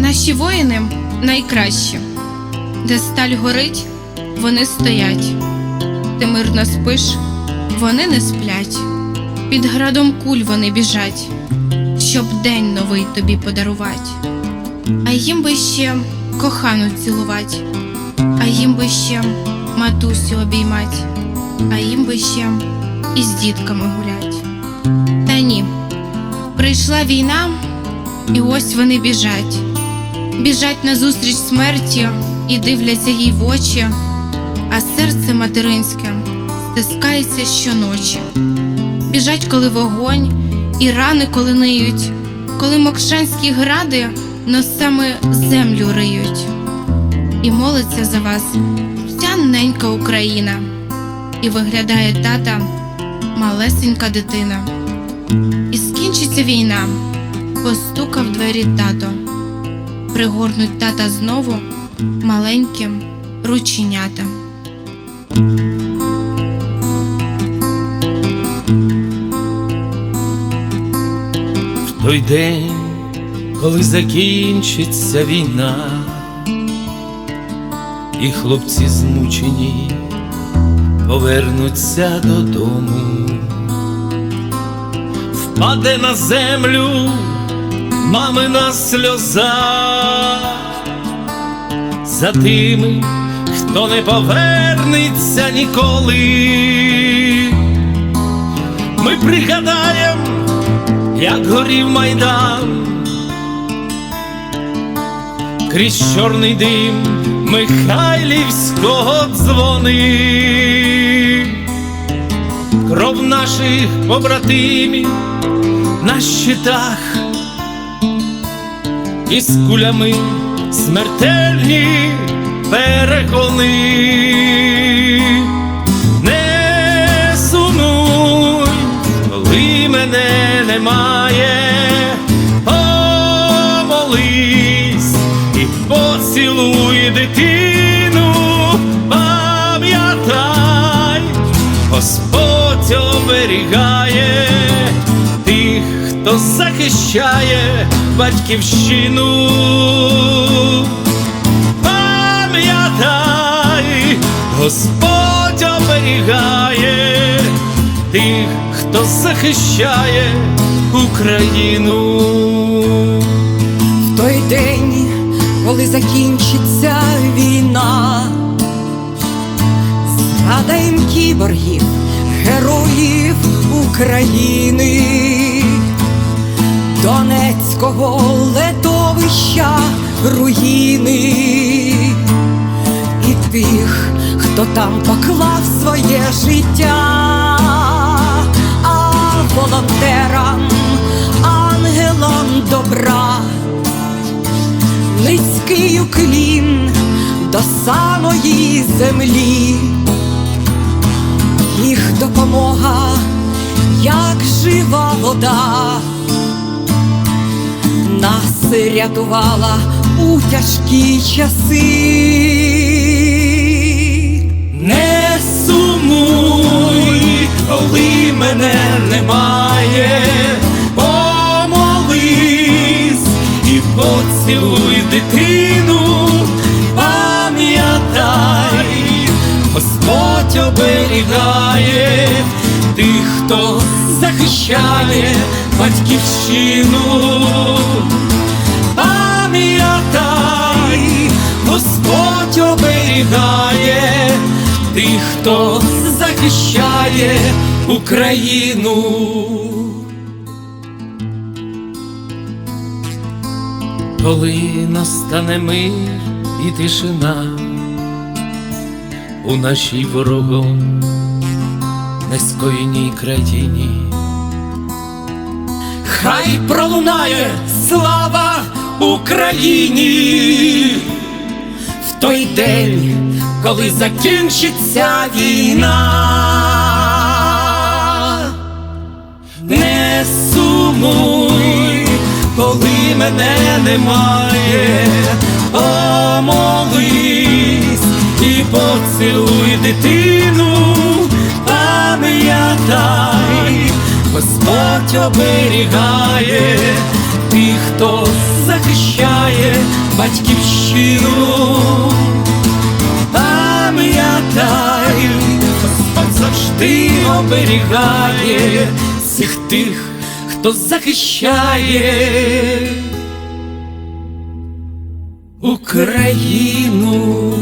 Наші воїни найкращі, де сталь горить, вони стоять. Ти мирно спиш, вони не сплять. Під градом куль вони біжать, щоб день новий тобі подарувати. А їм би ще кохану цілувати, а їм би ще матусю обіймать, а їм би ще із дітками гулять. Та ні, прийшла війна, і ось вони біжать. Біжать назустріч смерті і дивляться їй в очі, а серце материнське стискається щоночі. Біжать, коли вогонь, і рани, коли ниють, коли мокшанські гради носами землю риють. І молиться за вас вся ненька Україна, і виглядає тата малесенька дитина. І скінчиться війна, постукав двері тато. Пригорнуть тата знову маленьким рученятам. В той день, коли закінчиться війна, і хлопці змучені повернуться додому, впаде на землю мамина сльоза за тими, хто не повернеться ніколи. Ми пригадаємо як горів майдан, крізь чорний дим Михайлівського дзвони, кров наших побратимів на щитах, із кулями смертельні перегони. Не сумуй, коли мене немає, помолись і поцілуй дитину, пам'ятай, Господь оберігає хто захищає батьківщину. Господь оберігає тих, хто захищає Україну. В той день, коли закінчиться війна, згадаєм кіборгів, героїв України, Донецького летовища руїни і тих, хто там поклав своє життя, а волонтерам, ангелам добра. Низький уклін до самої землі, їх допомога, як жива вода, нас рятувала у тяжкі часи. Коли мене немає, помолись і поцілуй дитину, пам'ятай, Господь оберігає тих, хто захищає батьківщину. Пам'ятай, Господь оберігає тих, хто захищає Україну. Коли настане мир і тишина у нашій ворогом нескоєній країні. Хай пролунає слава Україні в той день, коли закінчиться війна. Не сумуй, коли мене немає, помолись і поцілуй дитину, пам'ятай, Господь оберігає тих, хто захищає батьківщину. Пам'ятай, Господь завжди оберігає всіх тих, хто захищає Україну.